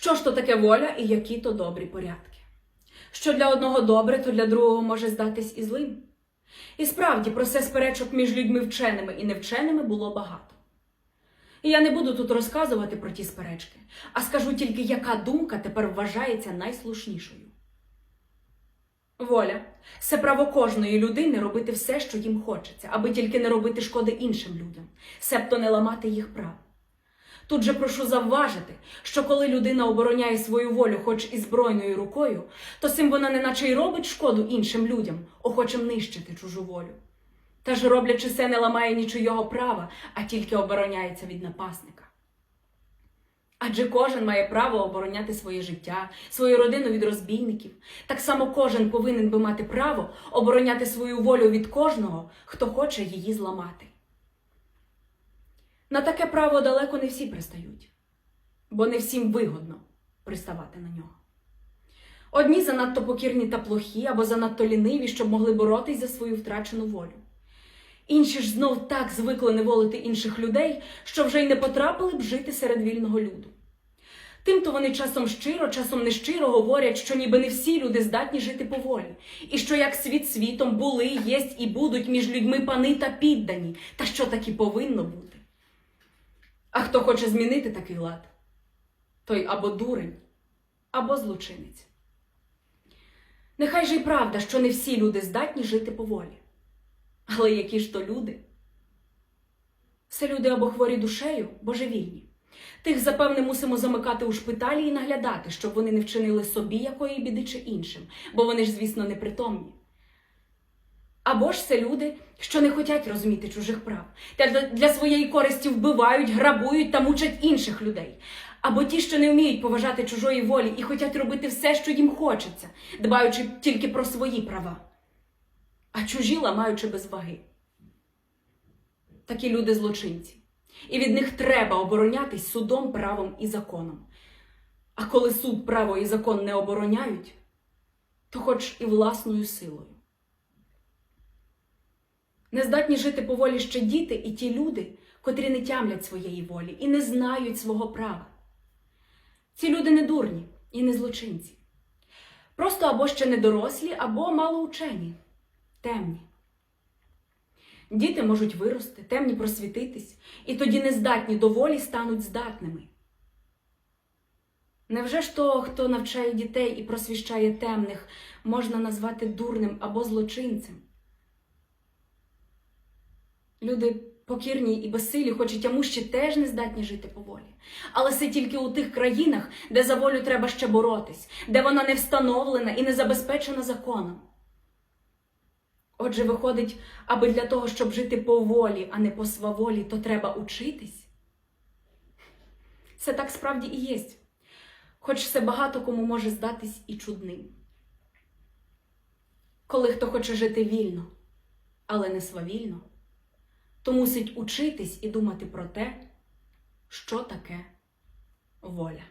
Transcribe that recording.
Що ж то таке воля і які то добрі порядки? Що для одного добре, то для другого може здатись і злим. І справді про це сперечок між людьми вченими і невченими було багато. І я не буду тут розказувати про ті сперечки, а скажу тільки, яка думка тепер вважається найслушнішою. Воля це право кожної людини робити все, що їм хочеться, аби тільки не робити шкоди іншим людям, себто не ламати їх прав. Тут же прошу завважити, що коли людина обороняє свою волю, хоч і збройною рукою, то цим вона неначе й робить шкоду іншим людям, охочим нищити чужу волю. Та ж роблячи це, не ламає нічийого права, а тільки обороняється від напасника. Адже кожен має право обороняти своє життя, свою родину від розбійників. Так само кожен повинен би мати право обороняти свою волю від кожного, хто хоче її зламати. На таке право далеко не всі пристають, бо не всім вигодно приставати на нього. Одні занадто покірні та плохі або занадто ліниві, щоб могли боротись за свою втрачену волю. Інші ж знов так звикли неволити інших людей, що вже й не потрапили б жити серед вільного люду. Тимто вони часом щиро, часом нещиро говорять, що ніби не всі люди здатні жити по волі, і що як світ світом були, єсть і будуть між людьми пани та піддані, та що так і повинно бути. А хто хоче змінити такий лад, той або дурень, або злочинець. Нехай же й правда, що не всі люди здатні жити по волі. Але які ж то люди? Це люди або хворі душею, божевільні. Тих, запевне, мусимо замикати у шпиталі і наглядати, щоб вони не вчинили собі якої біди чи іншим, бо вони ж, звісно, непритомні. Або ж це люди, що не хочуть розуміти чужих прав, та для- своєї користі вбивають, грабують та мучать інших людей. Або ті, що не вміють поважати чужої волі і хочуть робити все, що їм хочеться, дбаючи тільки про свої права, а чужі ламаючи без ваги. Такі люди злочинці. І від них треба оборонятись судом, правом і законом. А коли суд, право і закон не обороняють, то хоч і власною силою. Нездатні жити по волі ще діти і ті люди, котрі не тямлять своєї волі і не знають свого права. Ці люди не дурні і не злочинці. Просто або ще не дорослі, або малоучені, темні. Діти можуть вирости, темні просвітитись, і тоді нездатні до волі стануть здатними. Невже ж того, хто навчає дітей і просвіщає темних, можна назвати дурним або злочинцем? Люди покірні і безсилі, хоч і тямущі, теж не здатні жити по волі. Але це тільки у тих країнах, де за волю треба ще боротись, де вона не встановлена і не забезпечена законом. Отже, виходить, аби для того, щоб жити по волі, а не по сваволі, то треба учитись. Це так справді і є. Хоч це багато кому може здатись і чудним. Коли хто хоче жити вільно, але не свавільно, то мусить учитись і думати про те, що таке воля.